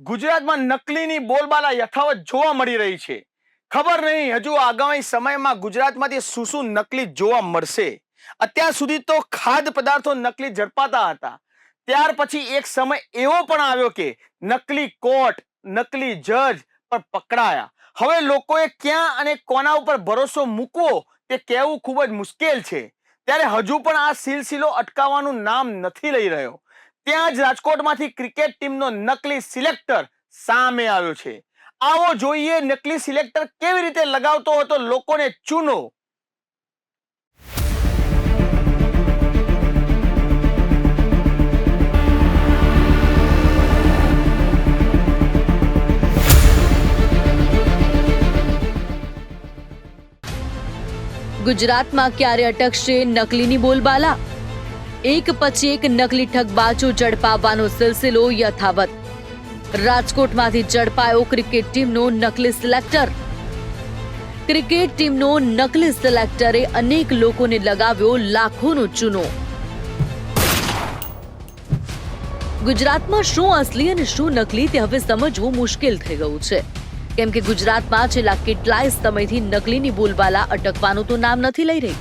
ગુજરાતમાં નકલીની બોલબાલા યથાવત જોવા મળી રહી છે. ખબર નહીં, હજુ આગામી સમયમાં ગુજરાતમાંથી શું શું નકલી જોવા મળશે. અત્યાર સુધી તો ખાદ્ય પદાર્થો નકલી ઝડપાતા હતા. ત્યાર પછી એક સમય એવો પણ આવ્યો કે નકલી કોર્ટ નકલી જજ પર પકડાયા. હવે લોકોએ ક્યાં અને કોના ઉપર ભરોસો મૂકવો તે કહેવું ખૂબ જ મુશ્કેલ છે. ત્યારે હજુ પણ આ સિલસિલો અટકાવવાનું નામ નથી લઈ રહ્યો. ત્યાં જ રાજકોટમાંથી ક્રિકેટ ટીમનો નકલી સિલેક્ટર સામે આવ્યો છે. આવો જોઈએ નકલી સિલેક્ટર કેવી રીતે લગાવતો હતો લોકોને ચૂનો. ગુજરાતમાં ક્યારે અટકશે નકલીની બોલબાલા? એક પછી એક નકલી ઠગબાજો ઝડપાવવાનો સિલસિલો યથાવત. રાજકોટમાંથી ઝડપાયો ક્રિકેટ ટીમનો નકલી સિલેક્ટર. ક્રિકેટ ટીમનો નકલી સિલેક્ટરે અનેક લોકોને લગાવ્યો લાખોનો ચૂનો. ગુજરાતમાં શું અસલી અને શું નકલી તે હવે સમજવું મુશ્કેલ થઈ ગયું છે. કેમ કે ગુજરાતમાં છેલ્લા કેટલાય સમયથી નકલીની બોલબાલા અટકવાનું તો નામ નથી લઈ રહી.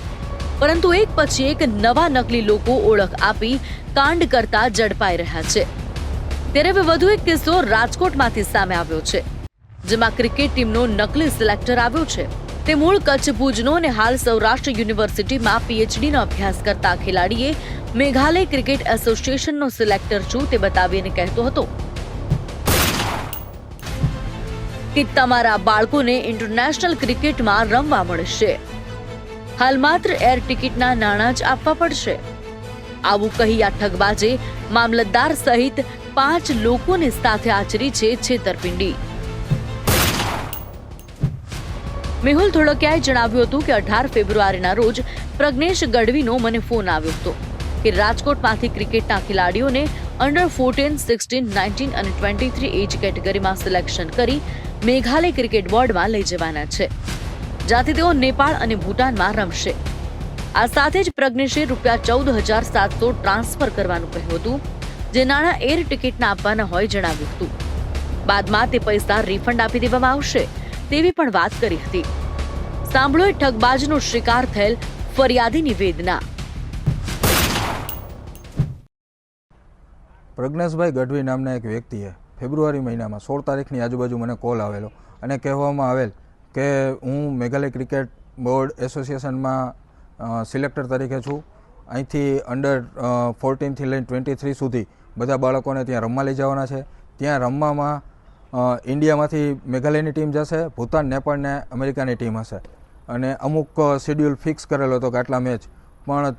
પરંતુ એક પછી એક નવા નકલી લોકો ઓળખ આપી કાંડ કરતા ઝડપાઈ રહ્યા છે. ત્યારે હવે વધુ એક કિસ્સો રાજકોટમાંથી સામે આવ્યો છે, જેમાં ક્રિકેટ ટીમનો નકલી સિલેક્ટર આવ્યો છે. તે મૂળ કચ્છ ભુજનો અને હાલ સૌરાષ્ટ્ર યુનિવર્સિટીમાં પીએચડીનો અભ્યાસ કરતા ખેલાડીએ મેઘાલય ક્રિકેટ એસોસિએશનનો સિલેક્ટર છું તે બતાવીને કહેતો હતો. કે તમારા બાળકોને ઇન્ટરનેશનલ ક્રિકેટમાં રમવા મળશે. હાલ માત્ર એર ટિકિટના નાણાં જ આપવા પડશે. આવું કહી આ ઠગબાજે મામલતદાર સહિત પાંચ લોકોને સાથે આચરી છે છેતરપિંડી. મેહુલ ધોળકિયાએ જણાવ્યું હતું કે અઢાર ફેબ્રુઆરીના રોજ પ્રજ્ઞેશ ગઢવીનો મને ફોન આવ્યો હતો કે રાજકોટમાંથી ક્રિકેટના ખેલાડીઓને અંડર ફોર્ટીન સિક્સટીન નાઇન્ટીન અને ટ્વેન્ટી થ્રી એજ કેટેગરીમાં સિલેક્શન કરી મેઘાલય ક્રિકેટ બોર્ડમાં લઈ જવાના છે. જ્યાંથી તેઓ નેપાળ અને ભૂટાનમાં રમશે. આ સાથે જ પ્રજ્ઞેશે રૂપિયા ચૌદ હજાર સાતસો ટ્રાન્સફર કરવાનું કહ્યું હતું, જે નાણાં એર ટિકિટના આપવાના હોય જણાવ્યું હતું. બાદમાં તે પૈસા રિફંડ આપી દેવામાં આવશે, તેવી પણ વાત કરી હતી. સાંભળો એ ઠગબાજનો શિકાર થયેલ ફરિયાદીની વેદના પ્રજ્ઞેશભાઈ ગઢવી નામના એક વ્યક્તિએ ફેબ્રુઆરી મહિનામાં સોળ તારીખની આજુબાજુ મને કોલ આવેલો અને કહેવામાં આવેલ કે હું મેઘાલય ક્રિકેટ બોર્ડ એસોસિએશનમાં સિલેક્ટર તરીકે છું. અહીંથી અંડર ફોર્ટીનથી લઈને ટ્વેન્ટી થ્રી સુધી બધા બાળકોને ત્યાં રમવા લઈ જવાના છે. ત્યાં રમવામાં ઇન્ડિયામાંથી મેઘાલયની ટીમ જશે, ભૂતાન, નેપાળ ને અમેરિકાની ટીમ હશે. અને અમુક શેડ્યુલ ફિક્સ કરેલો હતો કે આટલા મેચ પણ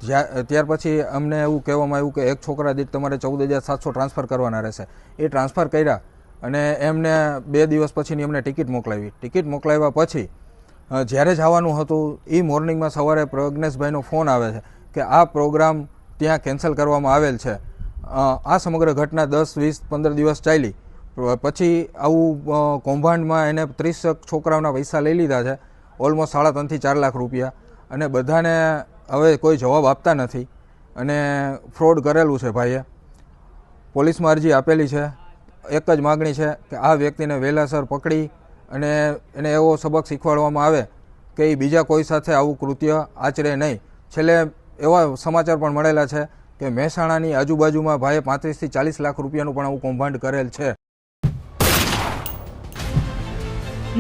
ત્યાર પછી અમને એવું કહેવામાં આવ્યું કે એક છોકરા દીઠ તમારે ચૌદ હજાર સાતસો ટ્રાન્સફર કરવાના રહેશે. એ ટ્રાન્સફર કર્યા. અને એમને બે દિવસ પછીની એમને ટિકિટ મોકલાવી. ટિકિટ મોકલાવ્યા પછી જ્યારે જવાનું હતું એ મોર્નિંગમાં સવારે પ્રજ્ઞેશભાઈનો ફોન આવે છે કે આ પ્રોગ્રામ ત્યાં કેન્સલ કરવામાં આવેલ છે. આ સમગ્ર ઘટના દસ, વીસ, પંદર દિવસ ચાલી. પછી આવું કૌભાંડમાં એને ત્રીસ છોકરાઓના પૈસા લઈ લીધા છે, ઓલમોસ્ટ સાડા ત્રણથી ચાર લાખ રૂપિયા. અને બધાને હવે કોઈ જવાબ આપતા નથી. અને ફ્રોડ કરેલું છે ભાઈએ. પોલીસમાં અરજી આપેલી છે. એક જ માગણી છે કે આ વ્યક્તિને વહેલાસર પકડી અને એને એવો સબક શીખવાડવામાં આવે કે એ બીજા કોઈ સાથે આવું કૃત્ય આચરે નહીં. છેલ્લે એવા સમાચાર પણ મળેલા છે કે મહેસાણાની આજુબાજુમાં ભાઈએ પાંત્રીસથી ચાલીસ લાખ રૂપિયાનું પણ આવું કૌભાંડ કરેલ છે.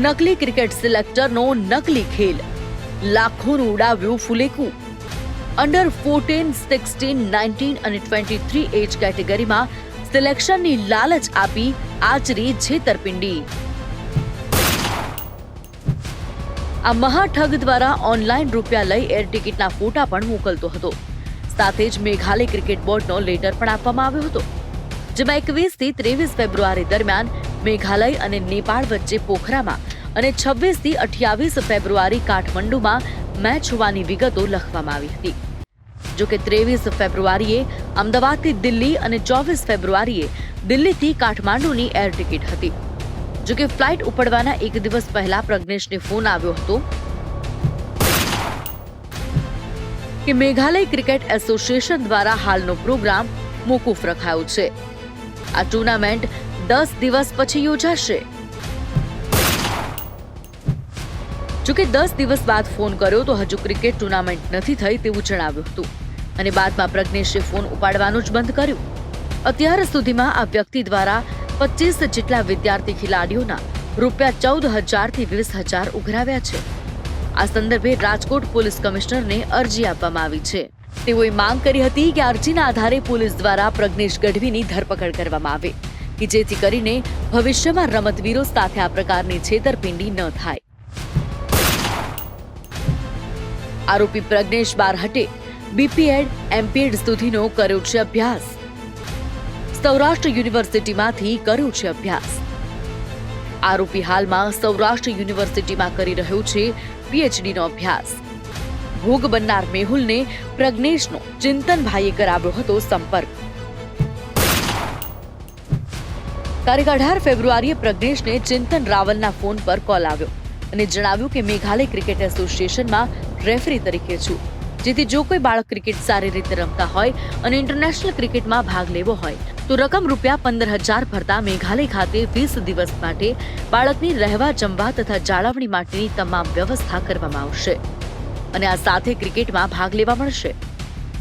નકલી ક્રિકેટ સિલેક્ટરનો નકલી ખેલ. લાખોનું ઉડાવ્યું ફુલેકું. અંડર ફોર્ટીન સિક્સટીન નાઇન્ટીન અને ટ્વેન્ટી થ્રી એજ કેટેગરીમાં સિલેક્શનની લાલચ આપી આચરી છેતરપિંડી. આ મહાઠગ દ્વારા ઓનલાઈન રૂપિયા લઈ એર ટિકિટના ફોટા પણ મોકલતો હતો. સાથે જ મેઘાલય ક્રિકેટ બોર્ડનો લેટર પણ આપવામાં આવ્યો હતો. જેમાં એકવીસથી ત્રેવીસ ફેબ્રુઆરી દરમિયાન મેઘાલય અને નેપાળ વચ્ચે પોખરામાં અને છવ્વીસથી અઠ્યાવીસ ફેબ્રુઆરી કાઠમંડુમાં મેચ હોવાની વિગતો લખવામાં આવી હતી. જો કે ત્રેવીસ ફેબ્રુઆરીએ અમદાવાદથી દિલ્હી અને ચોવીસ ફેબ્રુઆરીએ દિલ્હીથી કાઠમાંડુની એર ટિકિટ હતી. જો કે ફ્લાઇટ ઉપડવાના એક દિવસ પહેલા પ્રજ્ઞેશને ફોન આવ્યો હતો કે મેઘાલય ક્રિકેટ એસોસિએશન દ્વારા હાલનો પ્રોગ્રામ મોકૂફ રખાયો છે. આ ટુર્નામેન્ટ દસ દિવસ પછી યોજાશે. જોકે દસ દિવસ બાદ ફોન કર્યો તો હજુ ક્રિકેટ ટુર્નામેન્ટ નથી થઈ તેવું જણાવ્યું હતું. અને બાદમાં પ્રજ્ઞેશે ફોન ઉપાડવાનું જ બંધ કર્યું. અત્યાર સુધીમાં આ વ્યક્તિ દ્વારા પચીસ જેટલા વિદ્યાર્થી ખેલાડીઓના રૂપિયા ચૌદ હજારથી વીસ હજાર ઉઘરાવ્યા છે. આ સંદર્ભે રાજકોટ પોલીસ કમિશનરને અરજી આપવામાં આવી છે. તેઓએ માંગ કરી હતી કે અરજીના આધારે પોલીસ દ્વારા પ્રજ્ઞેશ ગઢવીની ધરપકડ કરવામાં આવે, કે જેથી કરીને ભવિષ્યમાં રમતવીરો સાથે આ પ્રકારની છેતરપિંડી ન થાય. આરોપી પ્રજ્ઞેશ બારહટે બીપીએડ એમપીએડ સુધીનો કર્યો છે અભ્યાસ. સૌરાષ્ટ્ર યુનિવર્સિટીમાંથી કર્યો છે અભ્યાસ. આરોપી હાલમાં સૌરાષ્ટ્ર યુનિવર્સિટીમાં કરી રહ્યો છે પીએચડીનો અભ્યાસ. ભોગ બનનાર મેહુલને પ્રજ્ઞેશનો ચિંતનભાઈએ કરાવ્યો હતો સંપર્ક. તારીખ અઢાર ફેબ્રુઆરીએ પ્રજ્ઞેશને ચિંતન રાવલના ફોન પર કોલ આવ્યો અને જણાવ્યું કે મેઘાલય ક્રિકેટ એસોસિએશનમાં રેફરી તરીકે છું. જેથી જો કોઈ બાળક ક્રિકેટ સારી રીતે રમતા હોય અને ઇન્ટરનેશનલ ક્રિકેટમાં ભાગ લેવો હોય, તો રકમ રૂપિયા પંદર હજાર ભરતા મેઘાલય ખાતે વીસ દિવસ માટે બાળકની રહેવા જમવા તથા જાળવણી માટેની તમામ વ્યવસ્થા કરવામાં આવશે. અને આ સાથે ક્રિકેટમાં ભાગ લેવા મળશે.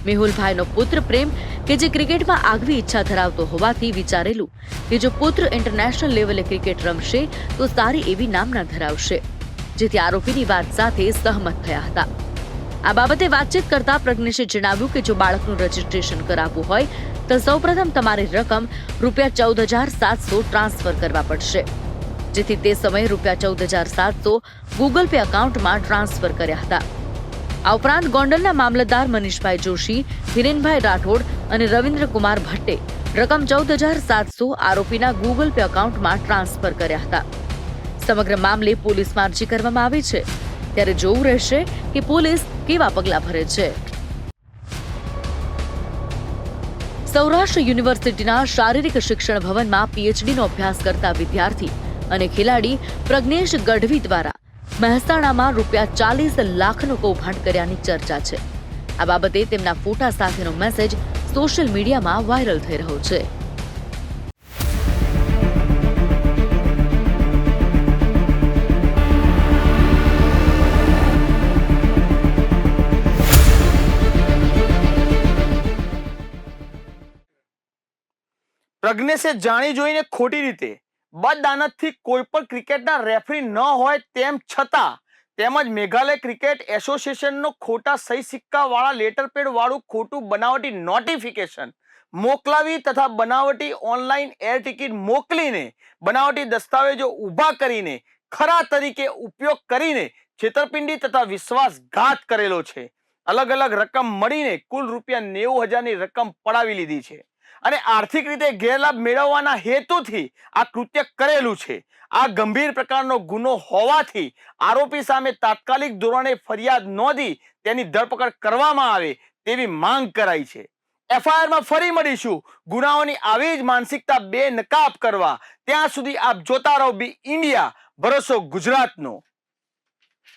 મેહુલભાઈનો પુત્ર પ્રેમ કે જે ક્રિકેટમાં આગવી ઈચ્છા ધરાવતો હોવાથી વિચારેલું કે જો પુત્ર ઇન્ટરનેશનલ લેવલે ક્રિકેટ રમશે, તો સારી એવી નામના ધરાવશે. જેથી આરોપીની વાત સાથે સહમત થયા હતા. આ બાબતે વાતચીત કરતા પ્રજ્ઞેશે જણાવ્યું કે જો બાળકનું રજીસ્ટ્રેશન કરાવવું હોય, તો સૌપ્રથમ તમારી રકમ રૂપિયા ચૌદ હજાર સાતસો ટ્રાન્સફર કરવા પડશે. જેથી તે સમયે રૂપિયા ચૌદ હજાર સાતસો ગૂગલ પે એકાઉન્ટમાં ટ્રાન્સફર કર્યા હતા. આ ઉપરાંત ગોંડલના મામલતદાર મનીષભાઈ જોશી હિરેનભાઈ રાઠોડ અને રવિન્દ્રકુમાર ભટ્ટે રકમ ચૌદ હજાર સાતસો આરોપીના ગૂગલ પે એકાઉન્ટમાં ટ્રાન્સફર કર્યા હતા. સમગ્ર મામલે પોલીસમાં અરજી કરવામાં આવી છે. ત્યારે જોવું રહેશે કે પોલીસ કેવા પગલાં ભરે છે. સૌરાષ્ટ્ર યુનિવર્સિટીના શારીરિક શિક્ષણ ભવનમાં પીએચડીનો અભ્યાસ કરતા વિદ્યાર્થી અને ખેલાડી પ્રજ્ઞેશ ગઢવી દ્વારા મહેસાણામાં રૂપિયા ચાલીસ લાખનું કૌભાંડ કર્યાની ચર્ચા છે. આ બાબતે તેમના ફોટા સાથેનો મેસેજ સોશિયલ મીડિયામાં વાયરલ થઈ રહ્યો છે. પ્રજ્ઞેશે જાણી જોઈને ખોટી રીતે. બદદાનતથી કોઈ પણ ક્રિકેટના રેફરી ન હોય તેમ છતાં તેમજ મેઘાલય ક્રિકેટ એસોસિએશનનો ખોટા સહી સિક્કાવાળા લેટરપેડવાળું લેટર પેડ ખોટું બનાવટી નોટિફિકેશન મોકલાવી તથા બનાવટી ઓનલાઈન એર ટિકિટ મોકલીને બનાવટી દસ્તાવેજો ઊભા કરીને ખરા તરીકે ઉપયોગ કરીને છેતરપિંડી તથા વિશ્વાસઘાત કરેલો છે. અલગ અલગ રકમ મળીને કુલ રૂપિયા નેવું હજારની રકમ પડાવી લીધી છે. અને આર્થિક રીતે ગેરલાભ મેળવવાના હેતુથી આ કૃત્ય કરેલું છે. આ ગંભીર પ્રકારનો ગુનો હોવાથી આરોપી સામે તાત્કાલિક ધોરણે ફરિયાદ નોંધી તેની ધરપકડ કરવામાં આવે તેવી માંગ કરાઈ છે. એફઆઈઆરમાં ફરી મળીશું. ગુનાઓની આવી જ માનસિકતા બે નકાબ કરવા. ત્યાં સુધી આપ જોતા રહો બી ઇન્ડિયા. ભરોસો ગુજરાતનો.